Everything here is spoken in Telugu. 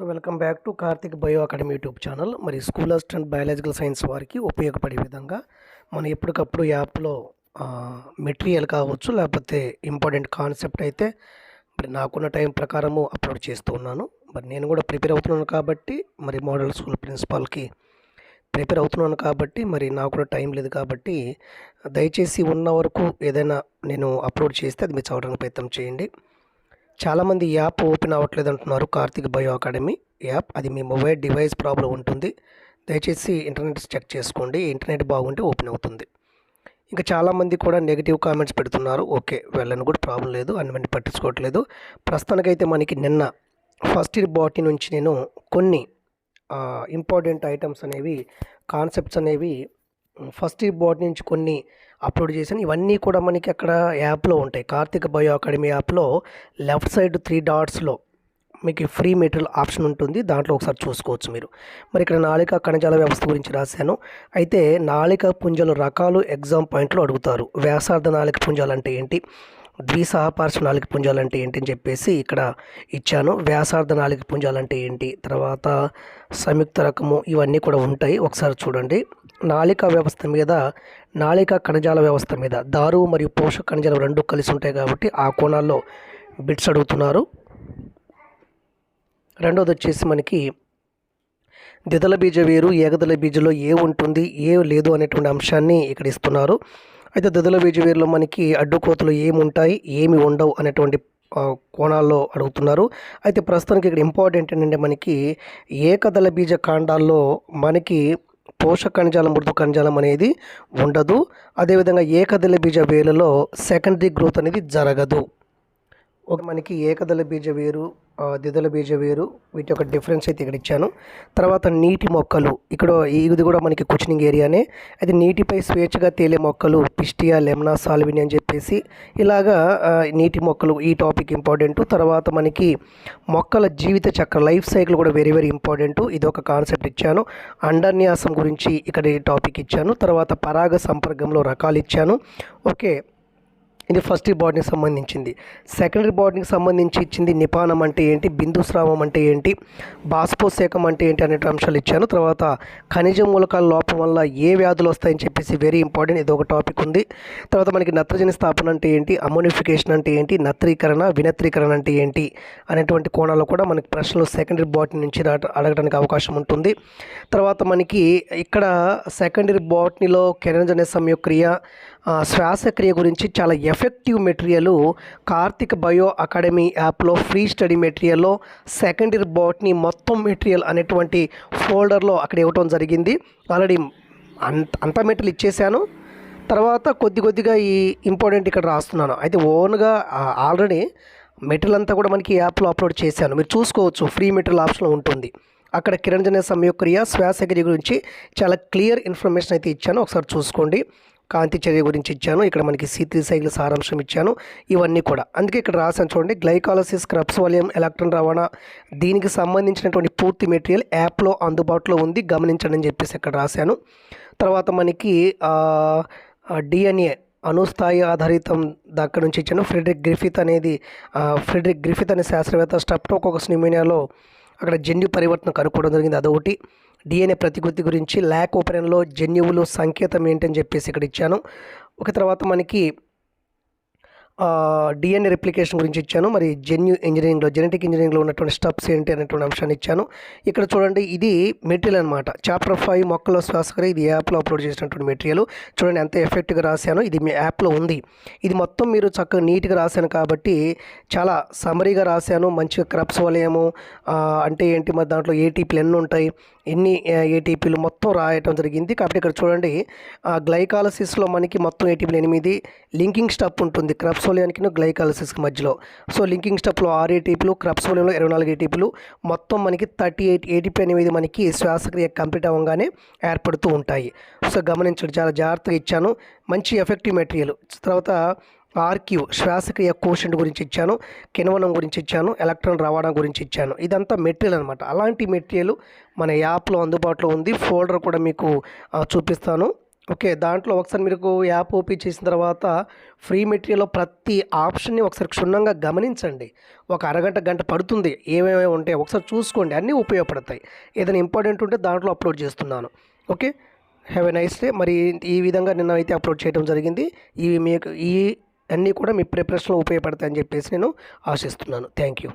So welcome back to Karthik bio academy YouTube channel. మరి స్కూల్ అసిస్టెంట్ బయాలజికల్ సైన్స్ వారికి ఉపయోగపడే విధంగా మనం ఎప్పటికప్పుడు యాప్లో మెటీరియల్ కావచ్చు లేకపోతే ఇంపార్టెంట్ కాన్సెప్ట్ అయితే మరి నాకున్న టైం ప్రకారము అప్లోడ్ చేస్తూ ఉన్నాను. మరి నేను కూడా ప్రిపేర్ అవుతున్నాను కాబట్టి మరి మోడల్ స్కూల్ ప్రిన్సిపాల్కి ప్రిపేర్ అవుతున్నాను కాబట్టి మరి నాకు కూడా టైం లేదు కాబట్టి దయచేసి ఉన్న వరకు ఏదైనా నేను అప్లోడ్ చేస్తే అది మీరు చదవడానికి ప్రయత్నం చేయండి. చాలామంది యాప్ ఓపెన్ అవ్వట్లేదు అంటున్నారు కార్తిక్ బయో అకాడమీ యాప్. అది మీ మొబైల్ డివైస్ ప్రాబ్లం ఉంటుంది. దయచేసి ఇంటర్నెట్ చెక్ చేసుకోండి. ఇంటర్నెట్ బాగుంటే ఓపెన్ అవుతుంది. ఇంకా చాలామంది కూడా నెగిటివ్ కామెంట్స్ పెడుతున్నారు. ఓకే వెళ్ళని కూడా ప్రాబ్లం లేదు. అన్ని పట్టించుకోవట్లేదు. ప్రస్తుతానికైతే మనకి నిన్న ఫస్ట్ ఇయర్ బాటి నుంచి నేను కొన్ని ఇంపార్టెంట్ ఐటమ్స్ అనేవి కాన్సెప్ట్స్ అనేవి ఫస్ట్ ఇయర్ బాటి నుంచి కొన్ని అప్లోడ్ చేశాను. ఇవన్నీ కూడా మనకి అక్కడ యాప్లో ఉంటాయి. కార్తీక బయో అకాడమీ యాప్లో లెఫ్ట్ సైడ్ త్రీ డాట్స్లో మీకు ఫ్రీ మెటీరియల్ ఆప్షన్ ఉంటుంది. దాంట్లో ఒకసారి చూసుకోవచ్చు మీరు. మరి ఇక్కడ నాళిక కణజాల వ్యవస్థ గురించి రాశాను. అయితే నాళిక పుంజల రకాలు ఎగ్జామ్ పాయింట్లో అడుగుతారు. వ్యాసార్థ నాళిక పుంజాలు అంటే ఏంటి? ద్విసహపార్శ్వ నాళిక పుంజాలు అంటే ఏంటి అని చెప్పేసి ఇక్కడ ఇచ్చాను. వ్యాసార్థ నాళిక పుంజాలు అంటే ఏంటి? తర్వాత సంయుక్త రకము ఇవన్నీ కూడా ఉంటాయి. ఒకసారి చూడండి. నాళిక వ్యవస్థ మీద నాళిక కణజాల వ్యవస్థ మీద దారు మరియు పోషక కణజాలం రెండు కలిసి ఉంటాయి కాబట్టి ఆ కోణాల్లో బిట్స్ అడుగుతున్నారు. రెండోది వచ్చేసి మనకి ద్విదల బీజ వేరు ఏకదళ బీజలో ఏ ఉంటుంది ఏ లేదు అనేటువంటి అంశాన్ని ఇక్కడ ఇస్తున్నారు. అయితే ద్విదల బీజ వేరులో మనకి అడ్డుకోతలు ఏమి ఉంటాయి ఏమి ఉండవు అనేటువంటి కోణాల్లో అడుగుతున్నారు. అయితే ప్రస్తుతానికి ఇక్కడ ఇంపార్టెంట్ ఏంటంటే మనకి ఏకదళ బీజ కాండాల్లో మనకి పోషక కణజాలం మృదు కణజాలం అనేది ఉండదు. అదేవిధంగా ఏకదళ బీజ వేరులో సెకండరీ గ్రోత్ అనేది జరగదు. ఒక మనకి ఏకదళ బీజ వేరు దిదల బీజ వేరు. వీటి యొక్క డిఫరెన్స్ అయితే ఇక్కడ ఇచ్చాను. తర్వాత నీటి మొక్కలు. ఇక్కడ ఇది కూడా మనకి క్వశ్చనింగ్ ఏరియానే అయితే నీటిపై స్వేచ్ఛగా తేలే మొక్కలు పిస్టియా లెమ్నా సాల్విని అని చెప్పేసి ఇలాగా నీటి మొక్కలు ఈ టాపిక్ ఇంపార్టెంట్ తర్వాత మనకి మొక్కల జీవిత చక్ర లైఫ్ సైకిల్ కూడా వెరీ వెరీ ఇంపార్టెంట్ ఇది ఒక కాన్సెప్ట్ ఇచ్చాను. అండర్న్యాసం గురించి ఇక్కడ ఈ టాపిక్ ఇచ్చాను. తర్వాత పరాగ సంపర్కంలో రకాలు ఇచ్చాను. ఓకే ఇది ఫస్ట్ బాడీకి సంబంధించింది. సెకండరీ బాడీకి సంబంధించి ఇచ్చింది నిపానం అంటే ఏంటి? బిందుస్రావం అంటే ఏంటి? బాష్పోసేకం అంటే ఏంటి అనే అంశాలు ఇచ్చాను. తర్వాత ఖనిజ మూలకాల లోపం వల్ల ఏ వ్యాధులు వస్తాయని చెప్పేసి వెరీ ఇంపార్టెంట్ ఇది ఒక టాపిక్ ఉంది. తర్వాత మనకి నత్రజని స్థాపన అంటే ఏంటి? అమోనిఫికేషన్ అంటే ఏంటి? నత్రీకరణ వినత్రీకరణ అంటే ఏంటి? అనేటువంటి కోణాల్లో కూడా మనకి ప్రశ్నలు సెకండరీ బాటనీ నుంచి అడగడానికి అవకాశం ఉంటుంది. తర్వాత మనకి ఇక్కడ సెకండరీ బాటనీలో కెరంజనేసం యొక్క క్రియ శ్వాసక్రియ గురించి చాలా effective material. Karthik bio academy యాప్లో ఫ్రీ స్టడీ మెటీరియల్లో సెకండ్ ఇయర్ బాట్ని మొత్తం మెటీరియల్ అనేటువంటి ఫోల్డర్లో అక్కడ ఇవ్వటం జరిగింది. ఆల్రెడీ అంత అంత మెటీరియల్ ఇచ్చేసాను. తర్వాత కొద్ది కొద్దిగా ఈ ఇంపార్టెంట్ ఇక్కడ రాస్తున్నాను. అయితే ఓన్గా ఆల్రెడీ మెటీరియల్ అంతా కూడా మనకి ఈ యాప్లో అప్లోడ్ చేశాను. మీరు చూసుకోవచ్చు ఫ్రీ మెటీరియల్ ఆప్షన్లో ఉంటుంది. అక్కడ కిరణజన సంయోక్రియ శ్వాసక్రియ గురించి చాలా క్లియర్ ఇన్ఫర్మేషన్ అయితే ఇచ్చాను. ఒకసారి చూసుకోండి. కాంతి చర్య గురించి ఇచ్చాను. ఇక్కడ మనకి సి త్రీ సైకిల్ సారాంశం ఇచ్చాను. ఇవన్నీ కూడా. అందుకే ఇక్కడ రాసాను చూడండి. గ్లైకాలసిస్ క్రబ్స్ వలయం ఎలక్ట్రాన్ రవాణా దీనికి సంబంధించినటువంటి పూర్తి మెటీరియల్ యాప్లో అందుబాటులో ఉంది. గమనించండి అని చెప్పేసి ఇక్కడ రాశాను. తర్వాత మనకి డిఎన్ఏ అణుస్థాయి ఆధారితం దగ్గర నుంచి ఇచ్చాను. ఫ్రెడరిక్ గ్రిఫిత్ అనేది ఫ్రెడరిక్ గ్రిఫిత్ అనే శాస్త్రవేత్త స్టప్టోకోకస్ న్యూమోనియాలో అక్కడ జన్యు పరివర్తన కనుక్కోవడం జరిగింది. అదొకటి. డిఎన్ఏ ప్రతికృతి గురించి ల్యాక్ ఓపెన్లో జన్యువులు సంకేతం ఏంటని చెప్పేసి ఇక్కడ ఇచ్చాను. ఒక తర్వాత మనకి డిఎన్ఏ రిప్లికేషన్ గురించి ఇచ్చాను. మరి జెన్యూ ఇంజనీరింగ్లో జెనెటిక్ ఇంజనీరింగ్లో ఉన్నటువంటి స్టెప్స్ ఏంటి అనేటువంటి అంశాన్ని ఇచ్చాను. ఇక్కడ చూడండి ఇది మెటీరియల్ అనమాట చాప్టర్ ఫైవ్ మొక్కల శ్వాసకర ఇది యాప్లో అప్లోడ్ చేసినటువంటి మెటీరియల్ చూడండి ఎంత ఎఫెక్ట్గా రాశాను. ఇది మీ యాప్లో ఉంది. ఇది మొత్తం మీరు చక్కగా నీట్గా రాశాను కాబట్టి చాలా సమరీగా రాశాను. మంచిగా క్రప్స్ వలయము అంటే ఏంటి మరి దాంట్లో ఏటీపీలు ఎన్ని ఉంటాయి ఎన్ని ఏటీపీలు మొత్తం రాయటం జరిగింది. కాబట్టి ఇక్కడ చూడండి ఆ గ్లైకాలసిస్లో మనకి మొత్తం ఏటీపీలు ఎనిమిది. లింకింగ్ స్టప్ ఉంటుంది. సోలియానికి గ్లైకాలసిస్కి మధ్యలో. సో లింకింగ్ స్టెప్లో ఆరు ఏటీపీలు క్రప్సోలియంలో ఇరవై నాలుగు ఏటీపీలు. మొత్తం మనకి థర్టీ ఎయిట్ ఏటీపీ అనేది మనకి శ్వాసక్రియ కంప్లీట్ అవ్వగానే ఏర్పడుతూ ఉంటాయి. సో గమనించండి చాలా జాగ్రత్తగా ఇచ్చాను. మంచి ఎఫెక్టివ్ మెటీరియల్. తర్వాత ఆర్క్యూ శ్వాసక్రియ కోషన్ గురించి ఇచ్చాను. కిణవనం గురించి ఇచ్చాను. ఎలక్ట్రాన్ రవాణా గురించి ఇచ్చాను. ఇదంతా మెటీరియల్ అనమాట అలాంటి మెటీరియల్ మన యాప్లో అందుబాటులో ఉంది. ఫోల్డర్ కూడా మీకు చూపిస్తాను. ఓకే దాంట్లో ఒకసారి మీకు యాప్ ఓపెన్ చేసిన తర్వాత ఫ్రీ మెటీరియల్లో ప్రతి ఆప్షన్ని ఒకసారి క్షుణ్ణంగా గమనించండి. ఒక అరగంట గంట పడుతుంది. ఏమేమి ఉంటాయి ఒకసారి చూసుకోండి. అన్నీ ఉపయోగపడతాయి. ఏదైనా ఇంపార్టెంట్ ఉంటే దాంట్లో అప్లోడ్ చేస్తున్నాను. Okay? Have a nice day. మరి ఈ విధంగా నిన్న అయితే అప్లోడ్ చేయడం జరిగింది. ఇవి మీకు ఈ అన్నీ కూడా మీ ప్రిపరేషన్లో ఉపయోగపడతాయని చెప్పేసి నేను ఆశిస్తున్నాను. Thank you.